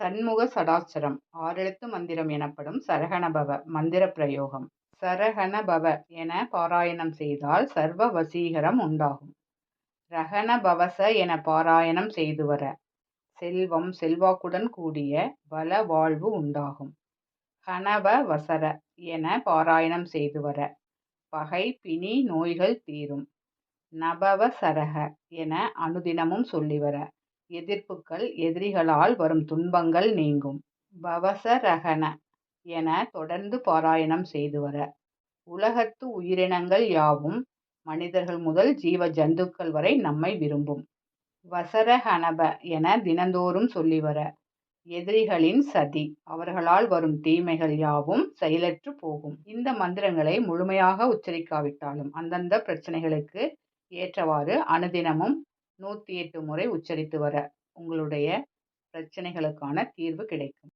சண்முக சடாச்சரம் ஆறெழுத்து மந்திரம் எனப்படும் சரகணபவ மந்திர பிரயோகம். சரகணபவ என பாராயணம் செய்தால் சர்வ வசீகரம் உண்டாகும். ரகணபவச என பாராயணம் செய்து வர செல்வம் செல்வாக்குடன் கூடிய பல வாழ்வு உண்டாகும். ஹணவ வசர என பாராயணம் செய்து வர பகை பிணி நோய்கள் தீரும். நபவ சரக என அனுதினமும் சொல்லி வர எதிர்ப்புகள் எதிரிகளால் வரும் துன்பங்கள் நீங்கும். பவசரகன என தொடர்ந்து பாராயணம் செய்து வர. உலகத்து உயிரினங்கள் யாவும் மனிதர்கள் முதல் ஜீவ ஜந்துக்கள் வரை நம்மை விரும்பும். வசரஹனப என தினந்தோறும் சொல்லி வர. எதிரிகளின் சதி அவர்களால் வரும் தீமைகள் யாவும் செயலற்று போகும். இந்த மந்திரங்களை முழுமையாக உச்சரிக்காவிட்டாலும் அந்தந்த பிரச்சனைகளுக்கு ஏற்றவாறு அனுதினமும் நூற்றி எட்டு முறை உச்சரித்து வர உங்களுடைய பிரச்சனைகளுக்கான தீர்வு கிடைக்கும்.